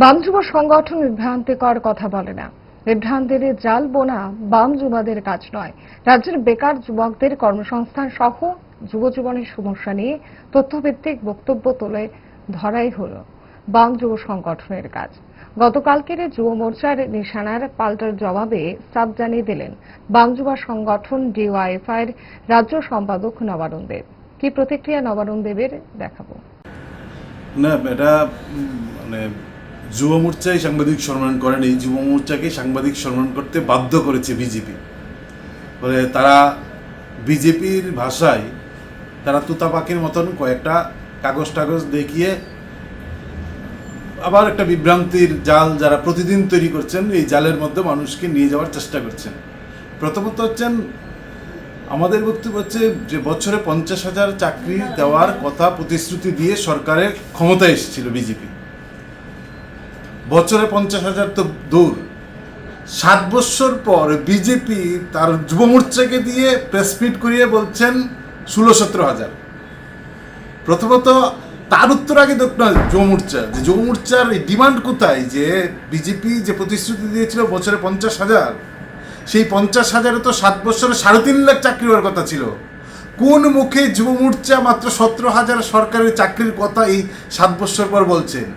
বাম যুব সংগঠন বিভ্রান্তিকর কথা বলে না। বিভ্রান্তির জাল বোনা বাম যুবাদের কাজ নয়। রাজ্যের বেকার যুবকদের কর্মসংস্থান সহ যুব জীবনের সমস্যা নিয়ে তথ্যভিত্তিক বক্তব্য তুলে ধরাই হল বাম যুব সংগঠনের কাজ। গতকালকের যুব মোর্চার নিশানার পাল্টার জবাবে সাব জানিয়ে দিলেন, বাম যুব সংগঠন ডিওয়াইএফআইয়ের রাজ্য সম্পাদক নবারুণ দেব। কি প্রতিক্রিয়া নবারুণ দেবের দেখাবো? না, এটা মানে যুব মোর্চাই সাংবাদিক সম্মান করেনি। যুব মোর্চাকে সাংবাদিক সম্মান করতে বাধ্য করেছে বিজেপি। ফলে তারা বিজেপির ভাষায় তারা তুতা পাখির মতন কয়েকটা কাগজ টাগজ দেখিয়ে আবার একটা বিভ্রান্তির জাল যারা প্রতিদিন তৈরি করছেন, এই জালের মধ্যে মানুষকে নিয়ে যাওয়ার চেষ্টা করছেন। প্রথমত হচ্ছেন, আমাদের বক্তব্য হচ্ছে যে বছরে পঞ্চাশ হাজার চাকরি দেওয়ার কথা প্রতিশ্রুতি দিয়ে সরকারের ক্ষমতায় এসেছিল বিজেপি। বছরে পঞ্চাশ হাজার তো দূর। সাত বছর পর বিজেপি তার যুব মোর্চাকে দিয়ে প্রেস মিট করিয়ে বলছেন ষোলো সতেরো হাজার। প্রথমত তার উত্তর আগে দেখ না যুব মোর্চা যে যুব মোর্চার ডিমান্ড কোথায়? যে বিজেপি যে প্রতিশ্রুতি দিয়েছিল বছরে পঞ্চাশ হাজার, সেই পঞ্চাশ হাজারে তো সাত বছরে সাড়ে তিন লাখ চাকরি হওয়ার কথা ছিল। কোন মুখে যুব মোর্চা মাত্র সতেরো হাজার সরকারি চাকরির কথা এই সাত বছর পর বলছেন?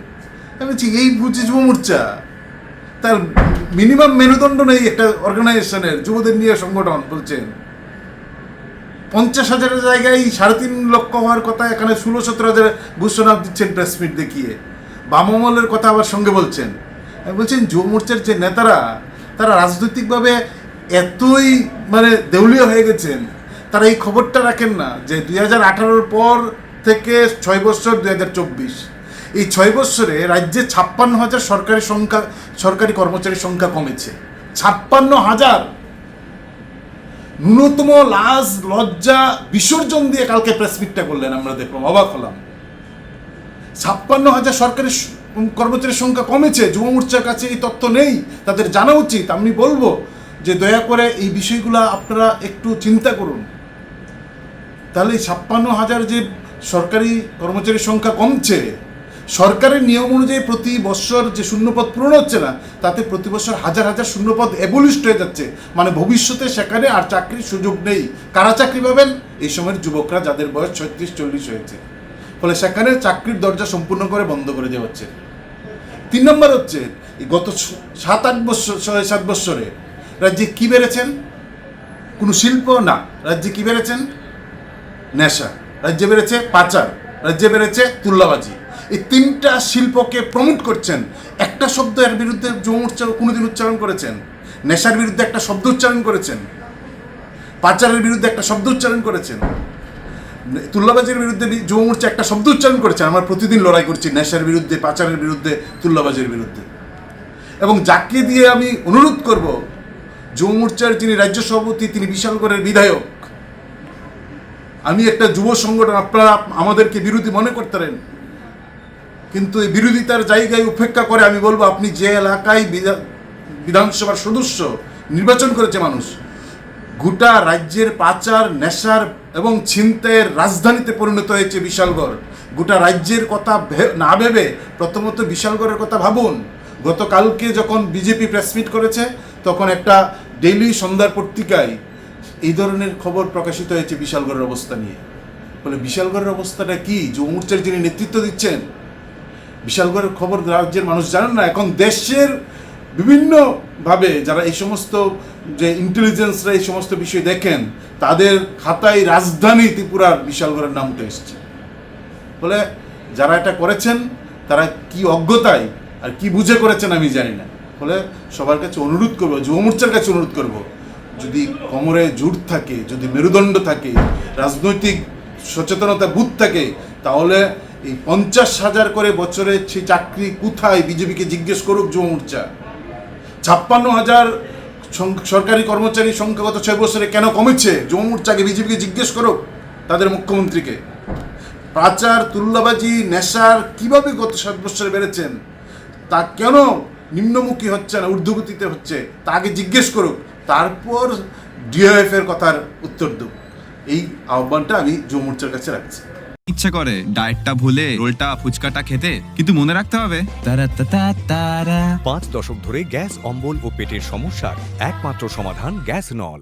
আমি বলছি এই বুঝি যুব মোর্চা তার মিনিমাম মেরুদণ্ড নেই একটা অর্গানাইজেশনের যুবদের নিয়ে সংগঠন বলছেন। পঞ্চাশ হাজারের জায়গায় সাড়ে তিন লক্ষ হওয়ার কথা, এখানে ষোলো সতেরো হাজার ঘোষণা দিচ্ছেন প্রেস মিট দেখিয়ে। বামমলের কথা আবার সঙ্গে বলছেন। আমি বলছেন যুব মোর্চার যে নেতারা, তারা রাজনৈতিকভাবে এতই মানে দেউলিয়া হয়ে গেছেন, তারা এই খবরটা রাখেন না যে দুই হাজার আঠারোর পর থেকে ছয় বছর দুই হাজার চব্বিশ। এই ছয় বছরে রাজ্যে ছাপ্পান্ন হাজার সরকারি সংখ্যা, সরকারি কর্মচারীর সংখ্যা কমেছে। ছাপ্পান্ন হাজার। ন্যূনতম লাজ, লজ্জা, বিসর্জন দিয়ে কালকে প্রেস মিটটা করলেন আমরা দেখলাম, অবাক হলাম। ছাপ্পান্ন হাজার সরকারি কর্মচারীর সংখ্যা কমেছে, যুব মোর্চার কাছে এই তথ্য নেই, তাদের জানা উচিত। আমি বলব যে দয়া করে এই বিষয়গুলো আপনারা একটু চিন্তা করুন। তাহলে ছাপ্পান্ন হাজার যে সরকারি কর্মচারীর সংখ্যা কমছে সরকারের নিয়ম অনুযায়ী প্রতি বছর যে শূন্যপদ পূরণ হচ্ছে না, তাতে প্রতি বছর হাজার হাজার শূন্যপদ এবলিস্ট হয়ে যাচ্ছে। মানে ভবিষ্যতে সেখানে আর চাকরির সুযোগ নেই। কারা চাকরি পাবেন? এই সময়ের যুবকরা যাদের বয়স ছত্রিশ চল্লিশ হয়েছে। ফলে সেখানে চাকরির দরজা সম্পূর্ণ করে বন্ধ করে দেওয়া হচ্ছে। তিন নম্বর হচ্ছে গত সাত আট বছর, ছয় সাত বছরে রাজ্যে কি বেড়েছেন? কোনো শিল্প না। রাজ্যে কি বেড়েছেন? নেশা। রাজ্যে বেড়েছে পাচার। রাজ্যে বেড়েছে তুল্লাবাজি। এই তিনটা শিল্পকে প্রমোট করছেন। একটা শব্দ এর বিরুদ্ধে যৌম উচ্চারণ কোনোদিন উচ্চারণ করেছেন। নেশার বিরুদ্ধে একটা শব্দ উচ্চারণ করেছেন। পাচারের বিরুদ্ধে একটা শব্দ উচ্চারণ করেছেন। তুল্লাবাজির বিরুদ্ধে যুব মোর্চা একটা শব্দ উচ্চারণ করেছে আমরা প্রতিদিন লড়াই করছি নেশার বিরুদ্ধে, পাচারের বিরুদ্ধে তুল্লাবাজির বিরুদ্ধে। এবং যাকে দিয়ে আমি অনুরোধ করব যুব মোর্চার যিনি রাজ্য সভাপতি, তিনি বিশালগড়ের বিধায়ক। আমি একটা যুব সংগঠন, আপনারা আমাদেরকে বিরোধী মনে করতেন কিন্তু এই বিরোধিতার জায়গায় উপেক্ষা করে আমি বলব, আপনি যে এলাকায় বিধা- বিধানসভার সদস্য, নির্বাচন করেছে মানুষ, গোটা রাজ্যের পাচার, নেশার এবং ছিনতাইয়ের রাজধানীতে পরিণত হয়েছে বিশালগড়। গোটা রাজ্যের কথা না ভেবে প্রথমত বিশালগড়ের কথা ভাবুন। গতকালকে যখন বিজেপি প্রেসমিট করেছে, তখন একটা ডেইলি সন্ধ্যার পত্রিকায় এই ধরনের খবর প্রকাশিত হয়েছে বিশালগড়ের অবস্থা নিয়ে। বলে বিশালগড়ের অবস্থাটা কি? যুব মোর্চার যিনি নেতৃত্ব দিচ্ছেন বিশালগড়ের খবর রাজ্যের মানুষ জানেন না, এখন দেশের বিভিন্নভাবে যারা এই সমস্ত যে ইন্টেলিজেন্সরা এই সমস্ত বিষয় দেখেন, তাদের খাতায় রাজধানী ত্রিপুরার বিশালগড়ের নাম উঠে এসছে। ফলে যারা এটা করেছেন, তারা কি অজ্ঞতায় আর কি বুঝে করেছেন আমি জানি না। ফলে সবার কাছে অনুরোধ করব, যুব মোর্চার কাছে অনুরোধ করব, যদি কোমরে জুট থাকে, যদি মেরুদণ্ড থাকে, রাজনৈতিক সচেতনতা বুথ থাকে, তাহলে এই পঞ্চাশ হাজার করে বছরের সেই চাকরি কোথায়? বিজেপিকে জিজ্ঞেস করুক যুব মোর্চা। ছাপ্পান্ন হাজার সরকারি কর্মচারীর সংখ্যা গত ছয় বছরে কেন কমেছে? যুব মোর্চাকে বিজেপিকে জিজ্ঞেস করুক তাদের মুখ্যমন্ত্রীকে। পাচার তুল্লাবাজি নেশার কীভাবে গত সাত বছরে বেড়েছেন? তা কেন নিম্নমুখী হচ্ছে না ঊর্ধ্বগতিতে হচ্ছে? তা আগে জিজ্ঞেস করুক, তারপর ডিওএফ এর কথার উত্তর দেব। এই আহ্বানটা আমি যুব মোর্চার কাছে রাখছি। ইচ্ছে করে ডায়েটটা ভুলে রোলটা ফুচকাটা খেতে কিন্তু মনে রাখতে হবে। তারা তারা তারা পাঁচ দশক ধরে গ্যাস অম্বল ও পেটের সমস্যার একমাত্র সমাধান গ্যাস নল।